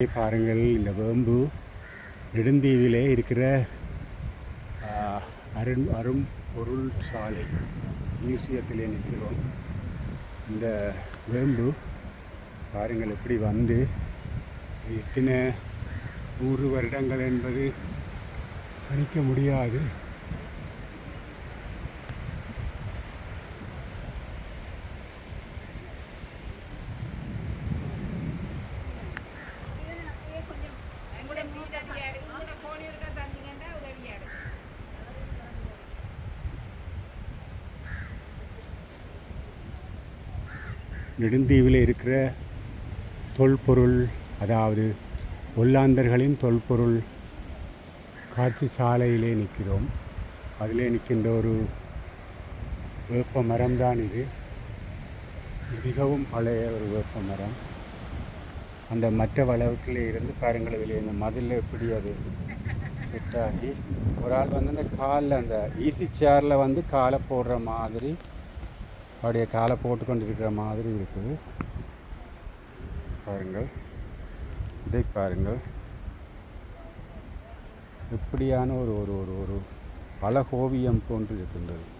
பாருங்கள் இந்த வேம்பு நெடுந்தீவிலே இருக்கிற அருண் அரும் பொருள் சாலை மியூசியத்திலே நிற்கிறோம். இந்த வேம்பு பாருங்கள் எப்படி வந்து எத்தனை நூறு வருடங்கள் என்பது கணிக்க முடியாது. நெடுந்தீவில் இருக்கிற தொல்பொருள் அதாவது ஒல்லாந்தர்களின் தொல்பொருள் காட்சி சாலையிலே நிற்கிறோம். அதிலே நிற்கின்ற ஒரு வேப்ப மரம்தான் இது. மிகவும் பழைய ஒரு வேப்ப மரம். அந்த மற்ற வளவுக்கில் இருந்து பாருங்கள் இதில் இந்த மதிலில் எப்படி அது செட்டாகி ஒரு ஆள் வந்து அந்த காலில் அந்த ஈஸி சேரில் வந்து காலை போடுற மாதிரி அப்படியே காலை போட்டு இருக்கிற மாதிரி இருக்குது. பாருங்கள். இதை பாருங்கள். எப்படியான ஒரு ஒரு ஒரு ஒரு அழகோவியம் போன்று இருக்கின்றது